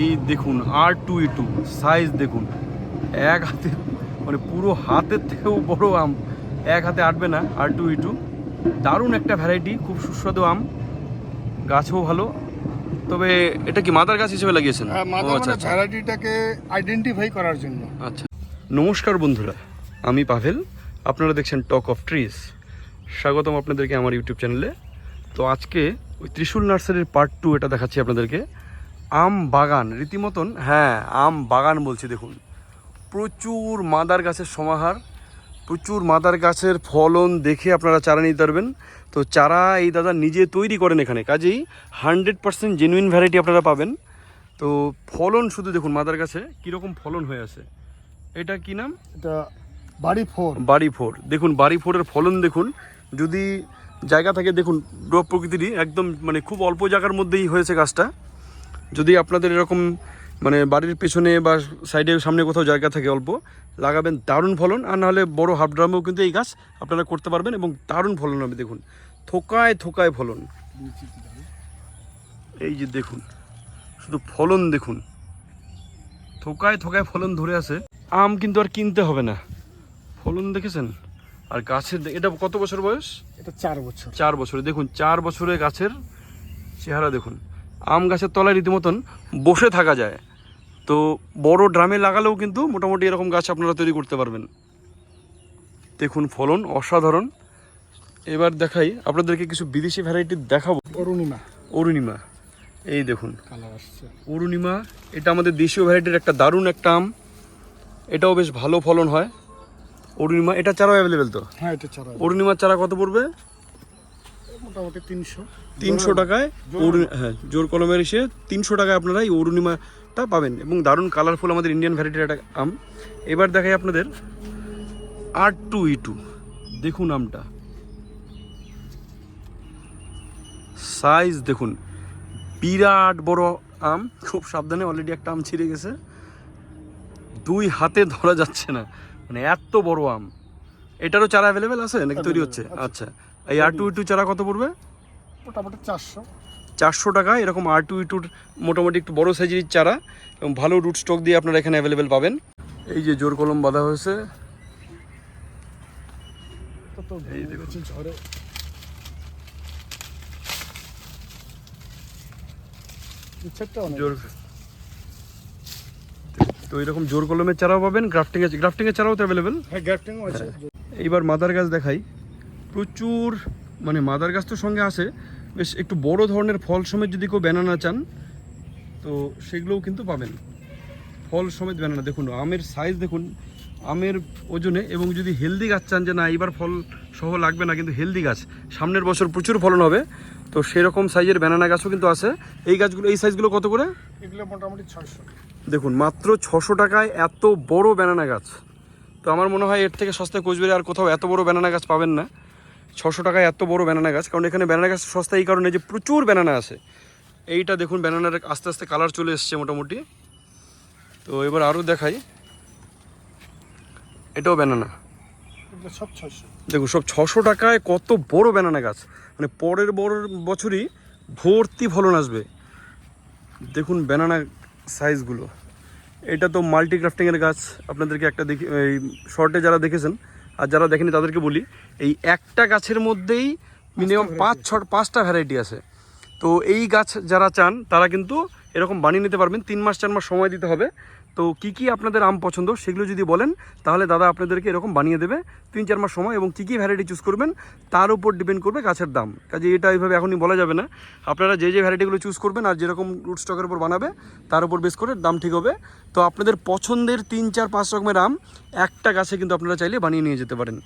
এই দেখুন আর টু ই two size দেখুন। এক হাতে মানে পুরো হাতের থেকেও বড় আম। এক হাতে আটবে না আর টু ই টু দারুণ একটা ভ্যারাইটি খুব সুস্বাদু আম। গাছও ভালো। তবে এটা কি মাদার গাছ হিসেবে লাগিয়েছেন? ও, আচ্ছা মানে আচ্ছা। ভ্যারাইটিটাকে আইডেন্টিফাই করার জন্য। আচ্ছা। নমস্কার বন্ধুরা আমি পাভেল। আপনারা দেখছেন টক অফ ট্রিজ স্বাগতম আপনাদেরকে আমার ইউটিউব চ্যানেলে তো আজকে ওই ত্রিশূল নার্সারির পার্ট টু এটা দেখাচ্ছি আপনাদেরকে। আম বাগান রীতিমতন হ্যাঁ আম বাগান বলছি দেখুন। প্রচুর মাদার গাছের সমাহার প্রচুর মাদার গাছের ফলন দেখে আপনারা চারা নিতে পারবেন। তো চারা এই দাদা নিজে তৈরি করেন এখানে কাজেই হান্ড্রেড পার্সেন্ট জেনুইন ভ্যারাইটি আপনারা পাবেন। তো ফলন শুধু দেখুন মাদার গাছে কীরকম ফলন হয়ে আছে। এটা কি নাম? এটা বাড়ি ফোর। বাড়ি ফোর। দেখুন বাড়ি ফোরের ফলন দেখুন যদি জায়গা থাকে দেখুন প্রকৃতিরই একদম মানে খুব অল্প জায়গার মধ্যেই হয়েছে গাছটা। যদি আপনাদের এরকম মানে বাড়ির পেছনে বা সাইডে সামনে কোথাও জায়গা থাকে অল্প লাগাবেন দারুণ ফলন আর নাহলে বড় হাফ ড্রামেও কিন্তু এই গাছ আপনারা করতে পারবেন এবং দারুণ ফলন হবে দেখুন। থোকায় থোকায় ফলন। এই যে দেখুন শুধু ফলন দেখুন। থোকায় থোকায় ফলন ধরে আছে। আম কিন্তু আর কিনতে হবে না। ফলন দেখেছেন? আর গাছের এটা কত বছর বয়স? এটা চার বছর। চার বছরে। দেখুন চার বছরে গাছের চেহারা দেখুন। আম গাছের তলায় রীতিমতন বসে থাকা যায়। তো বড় ড্রামে লাগালেও কিন্তু মোটামুটি এরকম গাছ আপনারা তৈরি করতে পারবেন। দেখুন ফলন অসাধারণ। এবার দেখাই আপনাদেরকে কিছু বিদেশি ভ্যারাইটি দেখাবো। অরুণিমা। অরুণিমা এই দেখুন। অরুণিমা এটা আমাদের দেশীয় ভ্যারাইটির একটা দারুণ একটা আম। এটাও বেশ ভালো ফলন হয়। অরুণিমা এটা চারাও অ্যাভেলেবেল তো? হ্যাঁ এটা চারা অরুণিমার চারা কত পড়বে? মোটামুটি তিনশো। তিনশো টাকায় হ্যাঁ জোর কলমের এসে তিনশো টাকায় আপনারা এই অরুণিমাটা পাবেন এবং দারুণ কালারফুল আমাদের ইন্ডিয়ান ভ্যারাইটির একটা আম। এবার দেখাই আপনাদের আর টু ই টু দেখুন আমটা। সাইজ দেখুন বিরাট বড় আম। খুব সাবধানে অলরেডি একটা আম ছিঁড়ে গেছে। দুই হাতে ধরা যাচ্ছে না। মানে এত বড় আম। এটারও চারা অ্যাভেলেবেল আছে নাকি? তৈরি হচ্ছে? আচ্ছা। এই আর টু টু চারা কত পড়বে? মোটামুটি চারশো। চারশো টাকা এরকম আর টু টুর মোটামুটি একটু বড় সাইজের চারা এবং ভালো রুট স্টক দিয়ে আপনারা এখানে অ্যাভেলেবেল পাবেন। এই যে জোর কলম বাঁধা হয়েছে। তো এরকম জোর কলমের চারাও পাবেন গ্রাফটিং এর গ্রাফটিং এর চারাও তো অ্যাভেলেবেল হ্যাঁ গ্যাপটিংও আছে। এইবার মাদার গাছ দেখাই। প্রচুর মানে মাদার গাছ তো সঙ্গে আছে বেশ একটু বড় ধরনের ফল সমেত যদি কেউ ব্যানানা চান তো সেগুলোও কিন্তু পাবেন। ফল সমেত ব্যানানা দেখুন আমের সাইজ দেখুন আমের ওজনে এবং যদি হেলদি গাছ চান যে না এইবার ফল সহ লাগবে না কিন্তু হেলদি গাছ সামনের বছর প্রচুর ফলন হবে তো সেরকম সাইজের ব্যানানা গাছও কিন্তু আছে। এই গাছগুলো এই সাইজগুলো কত করে? এগুলো মোটামুটি ছয়শো। দেখুন মাত্র ছশো টাকায় এত বড় ব্যানানা গাছ। তো আমার মনে হয় এর থেকে সস্তায় কোচবিহারে আর কোথাও এত বড় ব্যানানা গাছ পাবেন না। ছশো টাকায় এত বড় ব্যানানা গাছ কারণ এখানে ব্যানানা গাছ সস্তা এই কারণে যে প্রচুর ব্যানানা আছে। এইটা দেখুন ব্যানানার আস্তে আস্তে কালার চলে এসছে মোটামুটি। তো এবার আরও দেখাই। এটাও ব্যানানা সব দেখুন সব ছশো টাকায় কত বড় ব্যানানা গাছ। মানে পরের বড় বছরই ভর্তি ফলন আসবে। দেখুন ব্যানানা সাইজগুলো এটা তো মাল্টি ক্রাফটিংয়ের গাছ। আপনাদেরকে একটা দেখি এই শর্টে যারা দেখেছেন আর যারা দেখেনি তাদেরকে বলি এই একটা গাছের মধ্যেই মিনিমাম পাঁচ ছ পাঁচটা ভ্যারাইটি আছে। তো এই গাছ যারা চান তারা কিন্তু এরকম বানিয়ে নিতে পারবেন তিন মাস চার মাস সময় দিতে হবে। তো কি কি আপনাদের আম পছন্দ সেগুলো যদি বলেন তাহলে দাদা আপনাদেরকে এরকম বানিয়ে দেবে তিন চার মাস সময় এবং কী কী ভ্যারাইটি চুজ করবেন তার উপর ডিপেন্ড করবে গাছের দাম। কাজে এটা এইভাবে এখনই বলা যাবে না। আপনারা যে যে ভ্যারাইটিগুলো চুজ করবেন আর যেরকম রুট স্টকের উপর বানাবে তার উপর বেস করে দাম ঠিক হবে। তো আপনাদের পছন্দের তিন চার পাঁচ রকমের আম একটা গাছে কিন্তু আপনারা চাইলে বানিয়ে নিয়ে যেতে পারেন।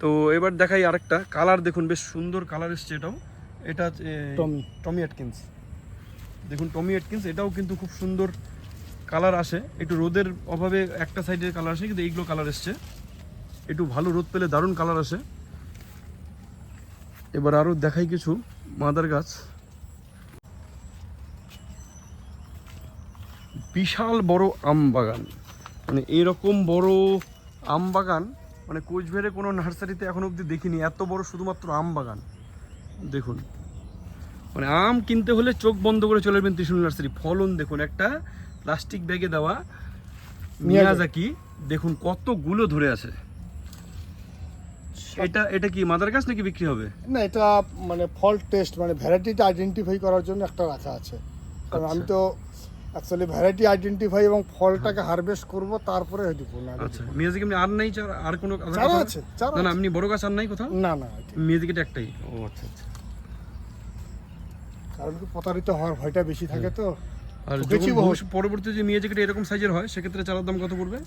তো এবার দেখাই আরেকটা। কালার দেখুন বেশ সুন্দর কালার এসছে এটাও। এটা টমি। টমি অ্যাটকিন্স দেখুন টমি এটকিন্স এটাও কিন্তু খুব সুন্দর কালার আসে। একটু রোদের অভাবে একটা সাইডের কালার আসে, কিন্তু এইগুলো কালার এসছে। একটু ভালো রোদ পেলে দারুণ কালার আসে। এবার আরও দেখাই কিছু মাদার গাছ। বিশাল বড় আম বাগান। মানে এরকম বড় আম বাগান মানে কোচবিহারে কোনো নার্সারিতে এখন অবধি দেখিনি। এত বড় শুধুমাত্র আম বাগান। দেখুন মানে আম কিনতে হলে চোখ বন্ধ করে চলে যাবেন ত্রিশুল নার্সারি। ফলন দেখুন একটা প্লাস্টিক ব্যাগে দেওয়া মিয়াজাকি দেখুন কতগুলো ধরে আছে। এটা এটা কি মাদার গাছ নাকি বিক্রি হবে? না এটা মানে ফল টেস্ট মানে ভ্যারাইটিটা আইডেন্টিফাই করার জন্য একটা রাখা আছে। কারণ আমি তো অ্যাকচুয়ালি ভ্যারাইটি আইডেন্টিফাই এবং ফলটাকে হারভেস্ট করব তারপরে হয়তো না আচ্ছা মিয়াজিক এমনি আর নাই আর কোনো চারা আছে, না না। এমনি বড় গাছ আর নাই কোথাও? না না মিউজিক এটা একটাই। ও আচ্ছা আচ্ছা। কারণ কি প্রতারিত হওয়ার ভয়টা বেশি থাকে তো? আর ঠকেছি যখন। ভবিষ্যৎ পরবর্তী যে মিউজিকটা এরকম সাইজের হয় সেক্ষেত্রে চারার দাম কত পড়বে?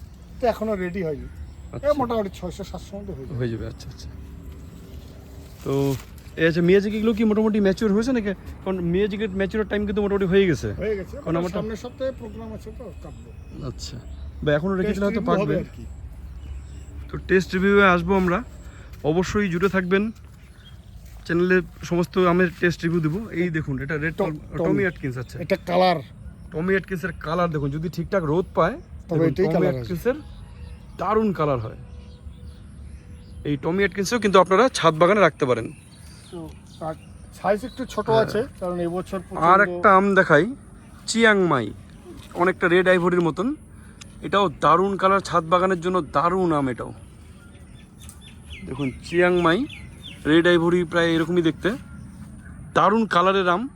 তো এখনও রেডি হয়নি। আচ্ছা। এ মোটামুটি ছয়শো সাতশো মধ্যে হয়ে যাবে। হয়ে যাবে আচ্ছা আচ্ছা। তো এই আচ্ছা মিয়াজিক এগুলো কি মোটামুটি ম্যাচিওর হয়েছে নাকি? কারণ মিয়াজিকের ম্যাচিওর টাইম কিন্তু মোটামুটি হয়ে গেছে। হয়ে গেছে। কারণ আমারটা- সামনের সপ্তাহে প্রোগ্রাম আছে তো কাটবো। আচ্ছা। বা এখনও রেখে দিলে হয়তো Test review পাকবে আর কি। তো টেস্ট রিভিউয়ে আসব আমরা। অবশ্যই জুড়ে থাকবেন। চ্যানেলে সমস্ত আমের টেস্ট রিভিউ দেবো। এই দেখুন এটা রেড টম-। অ্যাটকিন্স আচ্ছা এটা কালার টমি অ্যাটকিন্সের কালার দেখুন যদি ঠিকঠাক রোদ পায় তবে এটাই টমি colour অ্যাটকিন্সের দারুণ কালার হয়। এই টমি অ্যাটকিন্সও কিন্তু আপনারা ছাদ বাগানে রাখতে পারেন। সাইজ একটু ছোট হ্যাঁ। আছে কারণ এবছর আর একটা আম দেখাই চিয়াংমাই অনেকটা রেড আইভরির মতন। এটাও দারুণ কালার ছাদ বাগানের জন্য দারুণ আম এটাও। দেখুন চিয়াংমাই রেড আইভরি প্রায় এরকমই দেখতে। দারুণ কালারের আম।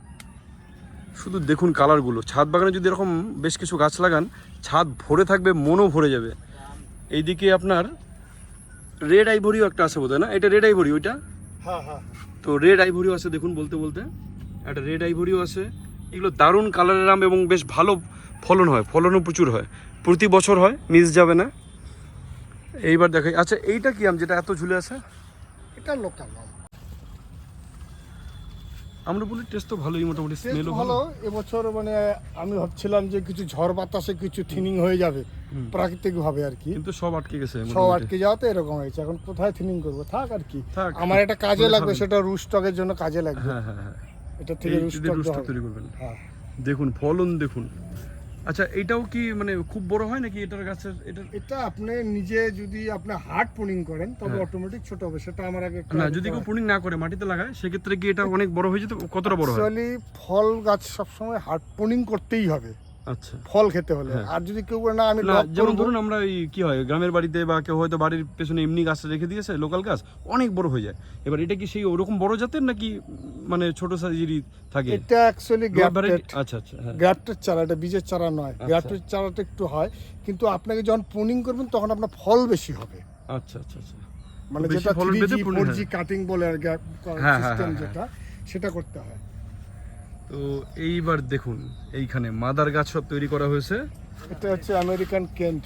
শুধু দেখুন কালারগুলো ছাদ বাগানে যদি এরকম বেশ কিছু গাছ লাগান ছাদ ভরে থাকবে মনও ভরে যাবে। এইদিকে আপনার রেড আইভরিও একটা আছে বোধ না? এটা রেড আইভরি ওইটা? হ্যাঁ হ্যাঁ। তো রেড আইভরিও আছে দেখুন বলতে বলতে। একটা রেড আইভরিও আছে। এগুলো দারুণ কালারের আম এবং বেশ ভালো ফলন হয়। ফলনও প্রচুর হয়। প্রতি বছর হয় মিস যাবে না। এইবার দেখাই। আচ্ছা এইটা কি আম যেটা এত ঝুলে আছে? এটা লোকাল আমরা বলি টেস্ট তো ভালোই মোটামুটি স্মেলও ভালো এবছর মানে আমি ভাবছিলাম যে কিছু ঝড় বাতাসে কিছু থিনিং হয়ে যাবে প্রাকৃতিক ভাবে আর কি। কিন্তু সব আটকে গেছে সব। আটকে যাওয়াতে এরকম হয়েছে এখন কোথায় থিনিং করব? থাক আর কি। আমার একটা কাজে লাগবে। সেটা রুস্টকের জন্য কাজে লাগবে। হ্যাঁ হ্যাঁ হ্যাঁ। এটা থেকে রুস্টক তৈরি করবেন। দেখুন ফলন দেখুন। আচ্ছা এটাও কি মানে খুব বড় হয় নাকি এটার গাছের এটা এটা আপনি নিজে যদি আপনি হার্ড পুনিং করেন তবে হ্যাঁ। অটোমেটিক ছোট হবে। সেটা আমার আগে না যদি কেউ পুনিং না করে মাটিতে লাগায় সেক্ষেত্রে কি এটা অনেক বড় হয়ে যেত কতটা বড় হয়? ফল গাছ সবসময় হার্ড পুনিং করতেই হবে। আচ্ছা। ফল খেতে হলে। হ্যাঁ। আর যদি কেউ না আমি যেমন ধরুন আমরা কি হয় গ্রামের বাড়িতে বা কেউ হয়তো বাড়ির পেছনে এমনি গাছ রেখে দিয়েছে লোকাল গাছ অনেক বড় হয়ে যায়। এবার এটা কি সেই ওরকম বড় জাতের নাকি মানে ছোট সাইজেরই থাকে? এটা অ্যাকচুয়ালি গ্রাফটেড আচ্ছা আচ্ছা হ্যাঁ। গ্রাফটেড চারা এটা বীজের চারা নয়। আচ্ছা। গ্রাফটেড চারাটা একটু হয় কিন্তু আপনাকে যখন পুনিং করবেন তখন আপনার ফল বেশি হবে। আচ্ছা আচ্ছা আচ্ছা। মানে যেটা ফোর হয়। জি কাটিং বলে আর গ্যাপ হ্যাঁ, সিস্টেম হ্যাঁ, যেটা সেটা করতে হয়। তো এইবার দেখুন এইখানে মাদার গাছ সব তৈরি করা হয়েছে। এটা হচ্ছে আমেরিকান কেন্ট।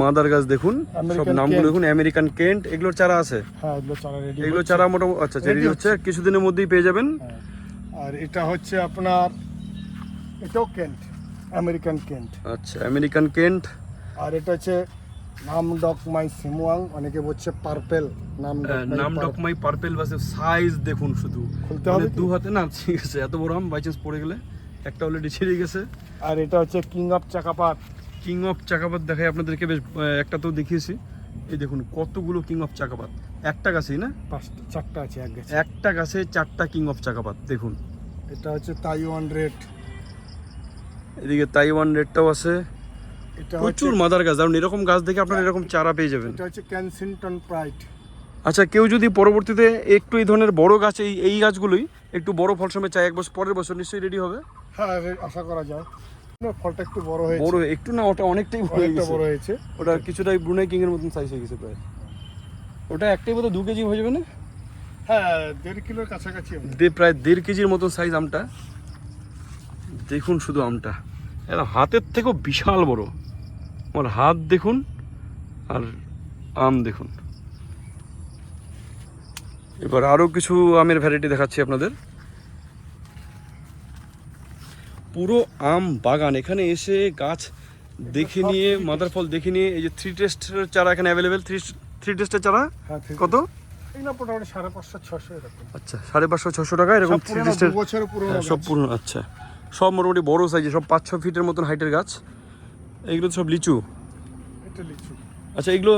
মাদার গাছ দেখুন সব নামগুলো দেখুন আমেরিকান কেন্ট এগুলোর চারা আছে। হ্যাঁ এগুলো চারা রেডি এগুলো চারা মোটামুটি আচ্ছা রেডি হচ্ছে। কিছুদিনের মধ্যেই পেয়ে যাবেন। হ্যাঁ। আর এটা হচ্ছে আপনার এটাও কেন্ট আমেরিকান কেন্ট। আচ্ছা আমেরিকান কেন্ট। আর এটা হচ্ছে নাম ডক মাই সিমুয়াং অনেকে বলছে পার্পেল নাম নাম পার্পেল। ডকমাই পার্পেল বাসে সাইজ দেখুন শুধু। খুলতে মানে হবে দু হাতে না ঠিক আছে এত বড় আম বাই চান্স পড়ে গেলে একটা অলরেডি ছিঁড়ে গেছে। আর এটা হচ্ছে কিং অফ চাকাপাত কিং অফ চাকাপাত দেখাই আপনাদেরকে বেশ একটা তো দেখিয়েছি। এই দেখুন কতগুলো কিং অফ চাকাপাত একটা গাছেই না? পাঁচটা চারটা আছে এক গাছে। একটা গাছে চারটা কিং অফ চাকাপাত দেখুন। এটা হচ্ছে তাইওয়ান রেড এদিকে তাইওয়ান রেডটাও আছে। প্রচুর মাদার গাছ দারুণ এরকম গাছ দেখে আপনারা এরকম চারা পেয়ে যাবেন। এটা হচ্ছে ক্যানসিংটন প্রাইড আচ্ছা কেউ যদি পরবর্তীতে একটু এই ধরনের বড় গাছ এই এই গাছগুলোই একটু বড় ফল সময় চাই এক বছর পরের বছর নিশ্চয়ই রেডি হবে? হ্যাঁ আশা করা যায়। না, ফলটা একটু বড় হয়েছে। বড় একটু না ওটা অনেকটাই বড় হয়ে গেছে। বড় হয়েছে। ওটা কিছুটাই ব্রুনাই কিং এর মতন সাইজ হয়ে গেছে প্রায়। ওটা একটাই বোধহয় দু কেজি হয়ে যাবে না? হ্যাঁ দেড় কিলোর কাছাকাছি দে প্রায় দেড় কেজির মতন সাইজ আমটা। দেখুন শুধু আমটা। একদম হাতের থেকেও বিশাল বড়। আমার হাত দেখুন আর আম দেখুন। এবার আরও কিছু আমের ভ্যারাইটি দেখাচ্ছি আপনাদের। পুরো আম বাগান এখানে এসে গাছ দেখে নিয়ে মাদার ফল দেখে নিয়ে এই যে থ্রি টেস্টের চারা এখানে অ্যাভেলেবেল থ্রি থ্রি টেস্টের চারা? হ্যাঁ কত? আচ্ছা সাড়ে পাঁচশো ছশো টাকা এরকম থ্রি টেস্টের হ্যাঁ, সব। পুরনো আচ্ছা। সব মোটামুটি বড় সাইজে সব পাঁচ ছ ফিটের মতন হাইটের গাছ। এইগুলো তো সব লিচু? এটা লিচু। আচ্ছা এগুলো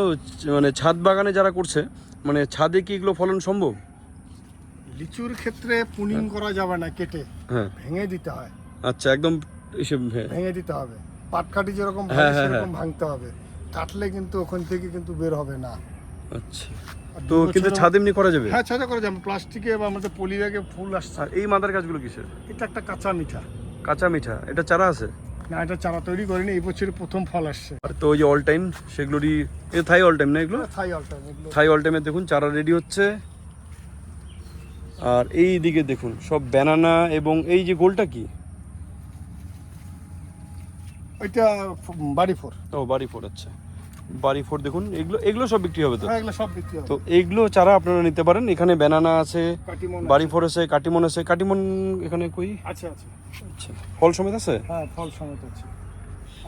মানে ছাদ বাগানে যারা করছে মানে ছাদে কি এগুলো ফলন সম্ভব? লিচুর ক্ষেত্রে পুনিং করা যাবে না কেটে। হ্যাঁ। ভেঙে দিতে হয়। আচ্ছা একদম হ্যাঁ ভেঙে দিতে হবে। পাটকাঠি যেরকম হ্যাঁ, হ্যাঁ, সেরকম ভাঙতে হবে। কাটলে কিন্তু ওখান থেকে কিন্তু বের হবে না। আচ্ছা। তো কিন্তু ছাদ এমনি করা যাবে? হ্যাঁ ছাদা করে যাবে। প্লাস্টিকে বা আমাদের পলি ব্যাগে ফুল আসছে। এই মাদার গাছগুলো কিসের? এটা একটা কাঁচা মিঠা। কাঁচা মিঠা। এটা চারা আছে? না এটা চারা তৈরি করিনি এই বছর প্রথম ফল আসছে। আর তো ওই যে অল টাইম সেগুলোরই এ থাই অল টাইম না এগুলো? থাই অল এগুলো। থাই অল টাইমে দেখুন চারা রেডি হচ্ছে। আর এই দিকে দেখুন সব ব্যানানা এবং এই যে গোলটা কি? ওইটা বাড়ি ফোর। ও বাড়ি ফোর আচ্ছা। বাড়ি ফোর দেখুন এগুলো এগুলো সব বিক্রি হবে তো? হ্যাঁ এগুলো সব বিক্রি হবে। তো এইগুলো চারা আপনারা নিতে পারেন এখানে ব্যানানা আছে বাড়ি ফোর আছে কাটিমন আছে কাটিমন এখানে কই? আছে আছে। আচ্ছা ফল সমেত আছে? হ্যাঁ ফল সমেত আছে।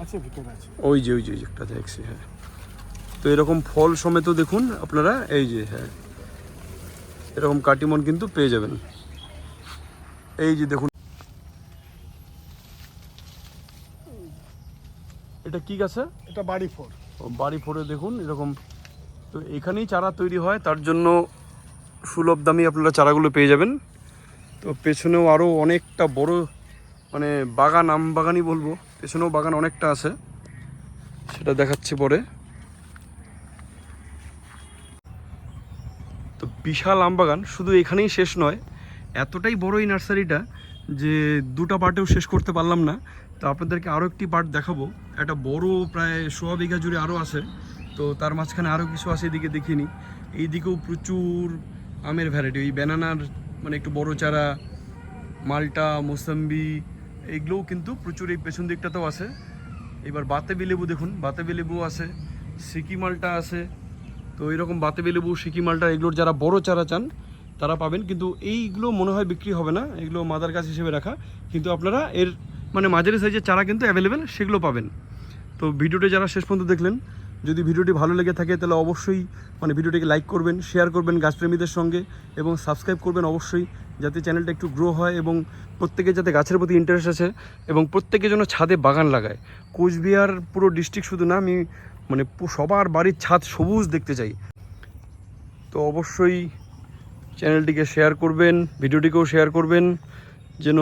আছে ভিতরে আছে। ওই যে ওই যে একটা দেখছি হ্যাঁ। তো এরকম ফল সমেত দেখুন আপনারা এই যে হ্যাঁ। এরকম কাটিমন কিন্তু পেয়ে যাবেন। এই যে দেখুন। এটা কি গাছে এটা বাড়ি ফোর। বাড়ি ফোরে দেখুন, এরকম। তো এখানেই চারা তৈরি হয়, তার জন্য সুলভ দামে আপনারা চারাগুলো পেয়ে যাবেন। তো পেছনেও আরও অনেকটা বড় মানে বাগান, আম বাগানই বলব, পেছনেও বাগান অনেকটা আছে। সেটা দেখাচ্ছি পরে। তো বিশাল আম বাগান, শুধু এখানেই শেষ নয়, এতটাই বড় এই নার্সারিটা যে দুটো পার্টেও শেষ করতে পারলাম না। তো আপনাদেরকে আরও একটি পার্ট দেখাবো। একটা বড় প্রায় সোয়া বিঘা জুড়ে আরও আছে। তো তার মাঝখানে আরও কিছু আছে, এদিকে দেখিনি। এইদিকেও প্রচুর আমের ভ্যারাইটি ওই ব্যানানার মানে একটু বড় চারা, মালটা, মোসাম্বি এগুলোও কিন্তু প্রচুর এই পেছন দিকটাতেও আছে। এবার বাতেবি লেবু দেখুন, বাতেবি লেবু আছে, সিকি মালটা আছে। তো এরকম বাতেবি লেবু, সিকি মালটা, এগুলোর যারা বড় চারা চান, তারা পাবেন। কিন্তু এইগুলো মনে হয় বিক্রি হবে না, এগুলো মাদার গাছ হিসেবে রাখা। কিন্তু আপনারা এর মানে মাঝারি সাইজের চারা কিন্তু অ্যাভেলেবেল সেগুলো পাবেন। তো ভিডিওটি যারা শেষ পর্যন্ত দেখলেন, যদি ভিডিওটি ভালো লেগে থাকে, তাহলে অবশ্যই মানে ভিডিওটিকে লাইক করবেন শেয়ার করবেন গাছপ্রেমীদের সঙ্গে এবং সাবস্ক্রাইব করবেন অবশ্যই, যাতে চ্যানেলটা একটু গ্রো হয় এবং প্রত্যেকে যাতে গাছের প্রতি ইন্টারেস্ট আছে এবং প্রত্যেকের জন্য ছাদে বাগান লাগায়। কোচবিহার পুরো ডিস্ট্রিক্ট শুধু না, আমি মানে সবার বাড়ির ছাদ সবুজ দেখতে চাই। তো অবশ্যই চ্যানেলটিকে শেয়ার করবেন, ভিডিওটিকেও শেয়ার করবেন, যেন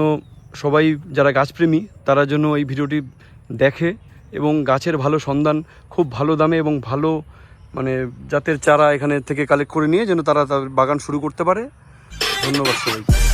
সবাই যারা গাছপ্রেমী, তারা জন্য এই ভিডিওটি দেখে এবং গাছের ভালো সন্ধান খুব ভালো দামে এবং ভালো মানে জাতের চারা এখানে থেকে কালেক্ট করে নিয়ে যেন তারা তার বাগান শুরু করতে পারে। ধন্যবাদ সবাইকে।